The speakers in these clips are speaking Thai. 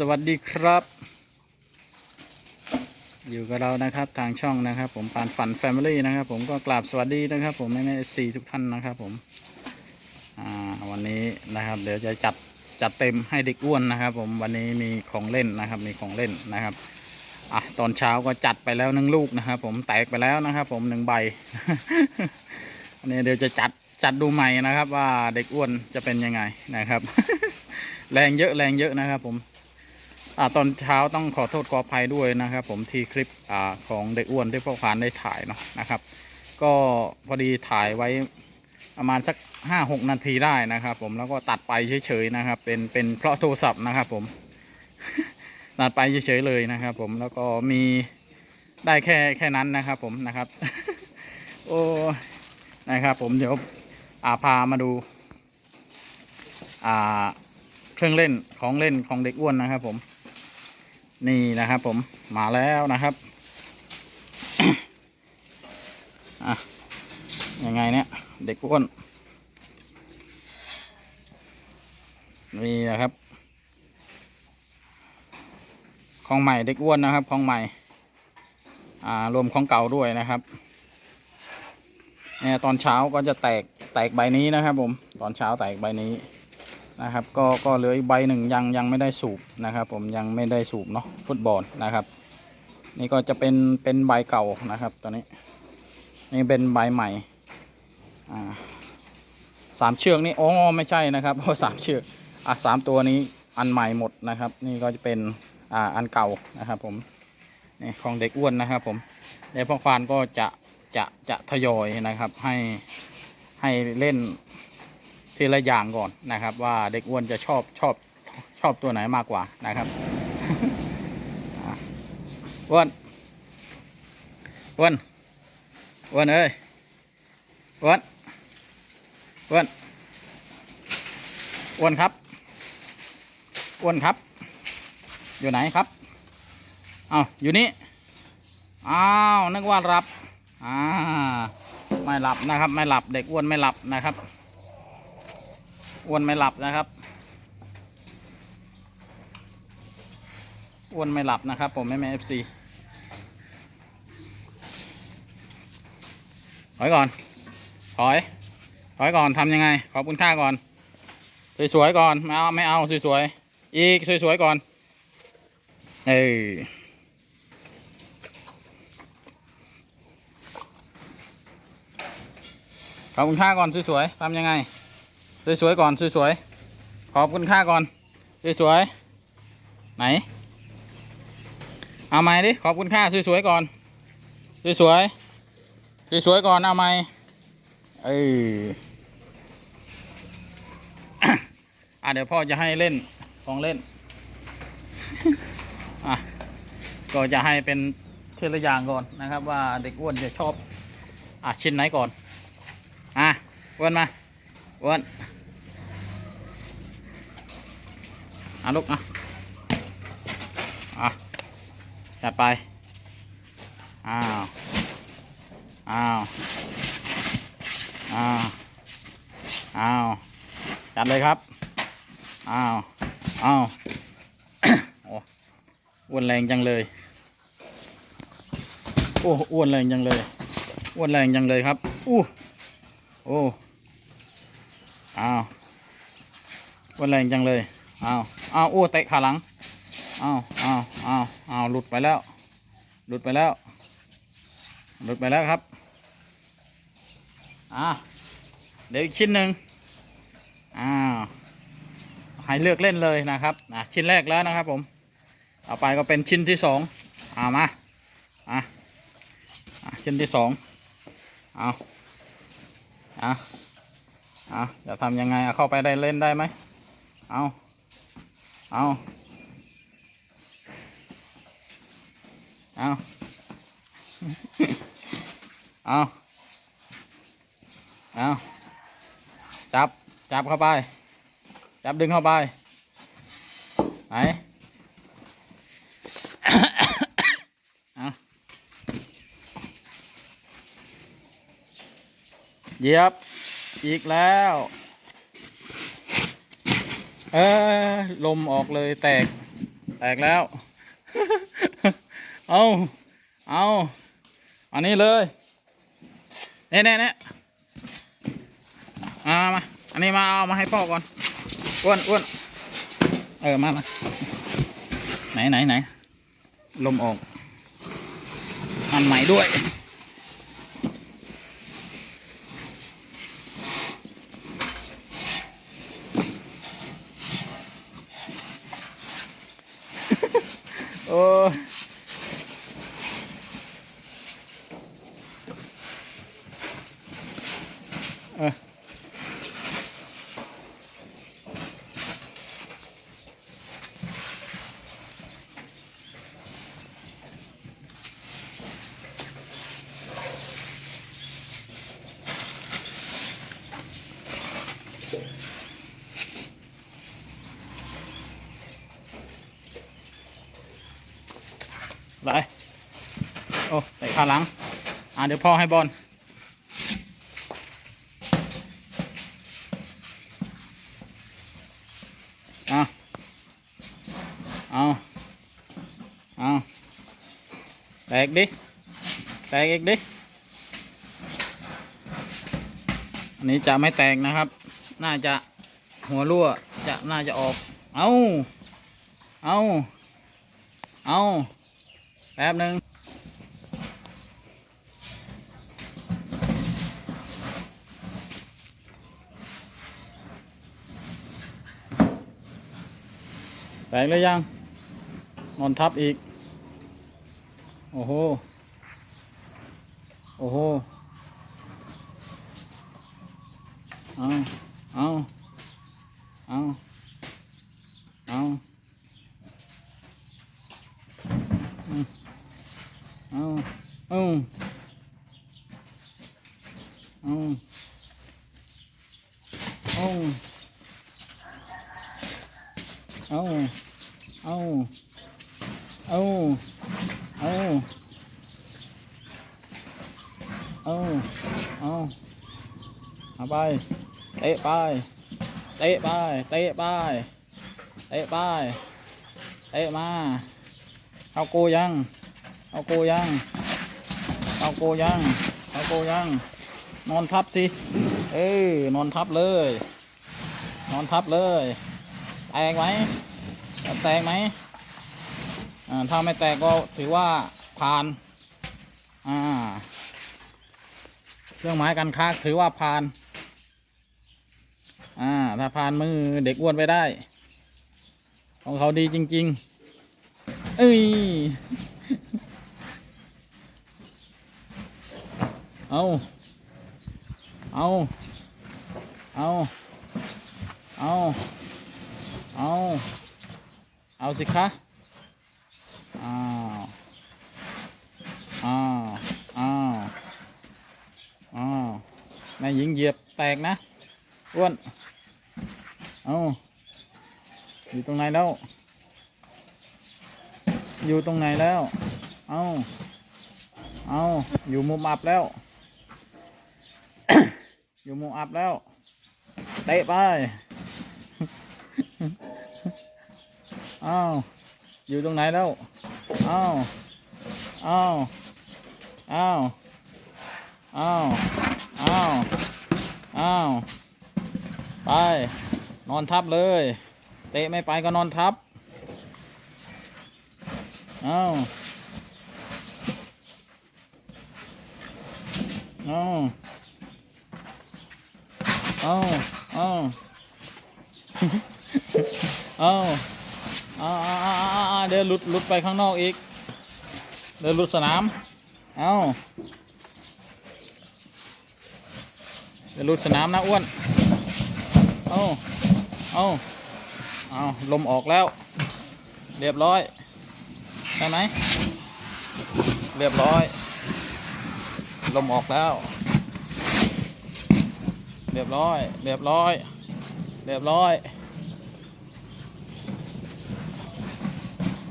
สวัสดีครับ อยู่กับเรานะครับทางช่องนะครับ ผมปานฝันแฟมิลี่นะครับ ผมก็กราบสวัสดีนะครับ ผมแม่แม่ซีทุกท่านนะครับผมอ่าวันนี้นะครับ เดี๋ยวจะจัดจัดเต็มให้เด็กอ้วนนะครับ ผมวันนี้มีของเล่นนะครับ มีของเล่นนะครับอะตอนเช้าก็จัดไปแล้วหนึ่งลูกนะครับ ผมแตกไปแล้วนะครับ ผมหนึ่งใบอันนี้เดี๋ยวจะจัดจัดดูใหม่นะครับ ว่าเด็กอ้วนจะเป็นยังไงนะครับ แรงเยอะแรงเยอะนะครับผม ตอนเช้าต้องขอโทษขออภัยด้วยนะครับ ผมที่คลิปอของเด็กอ้วนที่พ่อควานได้ถ่ายเนาะนะครับ ก็พอดีถ่ายไว้ประมาณสักห้าหกนาทีได้นะครับ ผมแล้วก็ตัดไปเฉยๆนะครับ เป็นเป็นเพราะโทรศัพท์นะครับ ผมตัดไปเฉยๆเลยนะครับ ผมแล้วก็มีได้แค่แค่นั้นนะครับ ผมนะครับ โอ้นะครับ ผมเดี๋ยวอาพามาดู อ่า เครื่องเล่นของเล่นของเด็กอ้วนนะครับผม นี่นะครับผมมาแล้วนะครับอะยังไงเนี่ยเด็กอ้วนนี่นะครับของใหม่เด็กอ้วนนะครับของใหม่อ่ารวมของเก่าด้วยนะครับเนี่ยตอนเช้าก็จะแตกแตกใบนี้นะครับผมตอนเช้าแตกใบนี้ นะครับ ก็ก็เหลืออีกใบหนึ่งยังยังไม่ได้สูบนะครับ ผมยังไม่ได้สูบเนาะฟุตบอลนะครับ นี่ก็จะเป็นเป็นใบเก่านะครับตอนนี้ นี่เป็นใบใหม่อ่าสามเชือกนี่อ๋อไม่ใช่นะครับเพราะสามเชือกอะสามตัวนี้อันใหม่หมดนะครับ นี่ก็จะเป็นอ่าอันเก่านะครับ ผมนี่ของเด็กอ้วนนะครับ ผมเดี๋ยวพ่อควานก็จะจะจะทยอยนะครับให้ให้เล่น ทีละอย่างก่อนนะครับ ว่าเด็กอ้วนจะชอบชอบชอบตัวไหนมากกว่านะครับอ้วนอ้วนอ้วนเอ้ยอ้วนอ้วนอ้วนครับอ้วนครับ อยู่ไหนครับเอาวอยู่นี่อ้าวนึกว่าหลับอ่าไม่หลับนะครับ ไม่หลับเด็กอ้วนไม่หลับนะครับ อ้วนไม่หลับนะครับอ้วนไม่หลับนะครับ ผมแม่แม่เอฟซีถอยก่อนถอยถอยก่อนทำยังไง ขอบคุณค่าก่อน สวยๆก่อนไม่เอาไม่เอาสวยๆอีกสวยๆก่อนเอ้ยขอบคุณค่าก่อนสวยๆทำยังไง สวยๆก่อนสวยๆขอบคุณค่าก่อนสวยๆไหน เอาไหมดิขอบคุณค่าสวยๆก่อนสวยๆสวยๆก่อนเอาไหมเอออะเดี๋ยวพ่อจะให้เล่นของเล่นอะก็จะให้เป็นทีละอย่างก่อนนะครับ ว่าเด็กอ้วนจะชอบอะชิ้นไหนก่อนอะอ้วนมาอ้วน อะลูกอะอะจัดไป อ้าว อ้าว อ้าว อ้าว จัดเลยครับ อ้าว อ้าว โอ้อ้วนแรงจังเลย โอ้ อ้วนแรงจังเลย อ้วนแรงจังเลยครับ อู้ โอ้ อ้าวอ้วนแรงจังเลย อ้าว อ้าวโอ้เตะขาหลังอ้าวอ้าวอ้าวอ้าวหลุดไปแล้ว หลุดไปแล้ว หลุดไปแล้วครับอ่าเดี๋ยวอีกชิ้นหนึ่งอ้าวให้เลือกเล่นเลยนะครับอะชิ้นแรกแล้วนะครับผมต่อไปก็เป็นชิ้นที่สองเอามาอะอะชิ้นที่สองเอาเอาเอาจะทำยังไงเอาเข้าไปได้เล่นได้ไหมเอา เอาเอาเอาเอาจับ จับเข้าไป จับดึงเข้าไป ไหนเอาเหยียบ อีกแล้ว เออลมออกเลยแตก แตกแล้ว เอาเอาอันนี้เลยเน่เน่เน่มามา อันนี้มาเอามาให้พ่อก่อน อ้วนอ้วนเออ มามาไหนไหนไหนลมออกอันใหม่ด้วย โอ้ ไปโอ้ใส่ขาหลัง อ่าเดี๋ยวพ่อให้บอลเอาเอาเอาแตกดิ แตกอีกดิ อันนี้จะไม่แตกนะครับ น่าจะหัวรั่วจะน่าจะออก เอาเอาเอา แป๊บหนึ่งแตกเลยยังนอนทับอีก โอ้โห โอ้โหเอาเเอาไป เตะไป เตะไป เตะไป เตะไป เตะมา เอากูยัง เอากูยัง เอากูยัง เอากูยัง นอนทับสิ เอ้ยนอนทับเลย นอนทับเลย แตกไหม แตกไหมอ่าถ้าไม่แตกก็ถือว่าผ่าน อ่า เครื่องหมายการค้าถือว่าผ่าน อ่า ถ้าผ่านมือเด็กอ้วนไปได้ ของเขาดีจริง ๆ เอ้ย เอา เอา เอา เอา เอา เอาสิคะ อ้าว อ้าว อ้าว อ้าวแม่หญิงเหยียบแตกนะ อ้วน เอาอยู่ตรงไหนแล้ว อยู่ตรงไหนแล้ว เอาเอาอยู่มุมอับแล้ว อยู่มุมอับแล้ว เตะไป เอาอยู่ตรงไหนแล้วอ้าวอ้าวอ้าวอ้าวอ้าวอ้า ไป นอนทับเลย เตะไม่ไปก็นอนทับอ้าวอ้าวอ้าวอ้าวอ้าวอ้าวอ้าวอ้าวอ้าเดี๋ยวหลุดหลุดไปข้างนอกอีก เดี๋ยวหลุดสนาม เอ้าเดี๋ยวหลุดสนามนะอ้วน เอ้าเอ้าเอาลมออกแล้ว เรียบร้อยใช่ไหมเรียบร้อย ลมออกแล้ว เรียบร้อย เรียบร้อย เรียบร้อย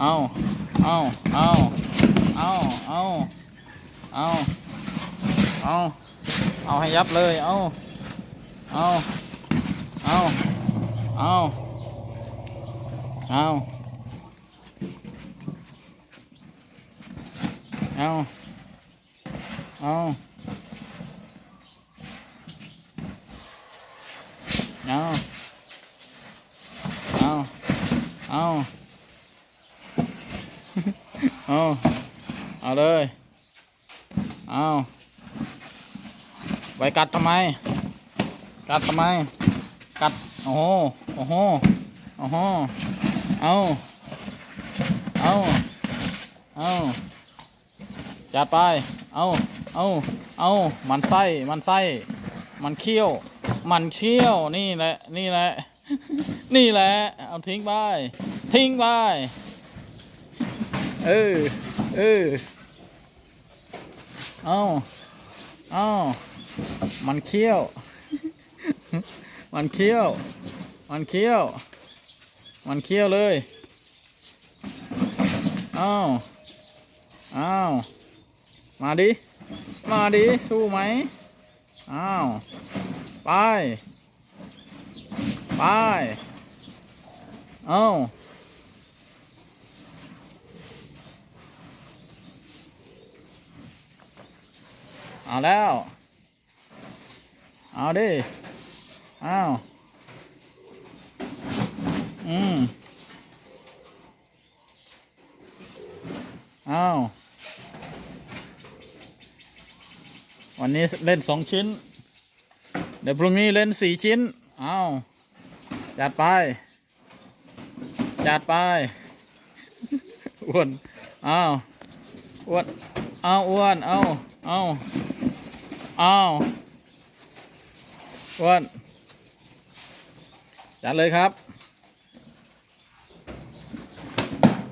เอาเอาเอาเอาเอาเอาเอาเอาให้ยับเลย เอาเอา เอาเอาเอาเอาเอาเอาเอาเอาเอาเอาเลยเอาไปกัดทำไม กัดทำไม กัดโอ้โหโอ้โหโอ้โหเอาเอาเอาจัดไป เอาเอาเอามันไส้มันไส้ มันเคี้ยว มันเชี่ยว นี่แหละ นี่แหละ นี่แหละ เอาทิ้งไป ทิ้งไป เออ เออ เอาเอามันเคี้ยว มันเคี้ยว มันเคี้ยว มันเคี้ยวเลยอ้าวอ้าวมาดิ มาดิ สู้ไหมอ้าวไป ไปเอ้าวเอาแล้ว เอาดิ อ้าว อืม อ้าว วันนี้เล่นสองชิ้น เดี๋ยวพรุ่งนี้เล่นสี่ชิ้น อ้าว จัดไป จัดไป อ้วน อ้าว อ้วน อ้าว อ้วนเอาเอาเอาอ้วน จัดเลยครับ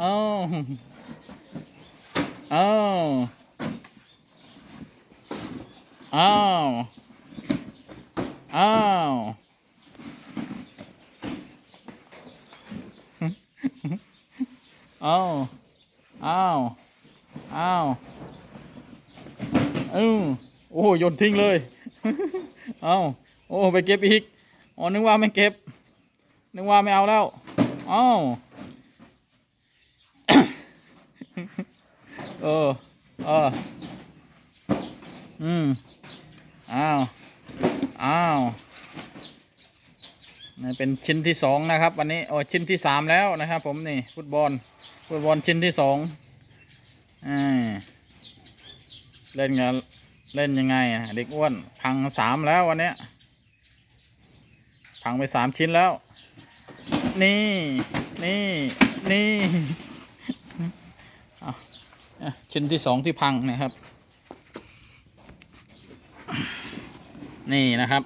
เอาเอาเอาเอาเอาเอาเอาอือโอ้โหโยนทิ้งเลย เอาโอ้ ไปเก็บอีก อ๋อ นึกว่าไม่เก็บ นึกว่าไม่เอาแล้วเอ้าเออเอออืมอ้าวอ้าวนี่เป็นชิ้นที่สองนะครับ วันนี้โอ้ชิ้นที่สามแล้วนะครับ ผมนี่ฟุตบอลฟุตบอลชิ้นที่สองอเล่นกันเล่นยังไงอะเด็กอ้วนพังสามแล้ววันนี้พังไปสามชิ้นแล้ว นี่ นี่ นี่ชิ้นที่สองที่พังนะครับ นี่นะครับ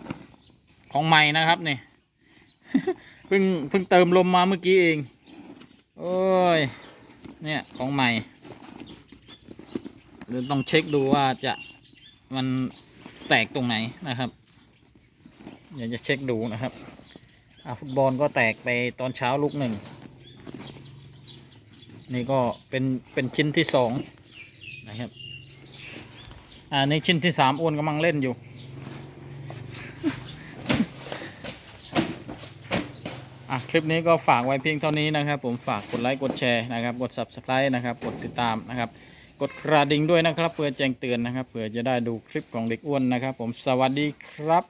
ของใหม่นะครับนี่เพิ่งเพิ่งเติมลมมาเมื่อกี้เอง โอ้ย เนี่ยของใหม่เดี๋ยวต้องเช็คดูว่าจะมันแตกตรงไหนนะครับอยากจะเช็คดูนะครับ อะฟุตบอลก็แตกไปตอนเช้าลูกหนึ่ง นี่ก็เป็นเป็นชิ้นที่สองนะครับ อ่าในชิ้นที่สามอ้วนกำลังเล่นอยู่ อะคลิปนี้ก็ฝากไว้เพียงเท่านี้นะครับ ผมฝากกดไลค์กดแชร์นะครับ กด subscribe นะครับ กดติดตามนะครับ กดกระดิ่งด้วยนะครับเพื่อแจ้งเตือนนะครับเพื่อจะได้ดูคลิปของเด็กอ้วนนะครับ ผมสวัสดีครับ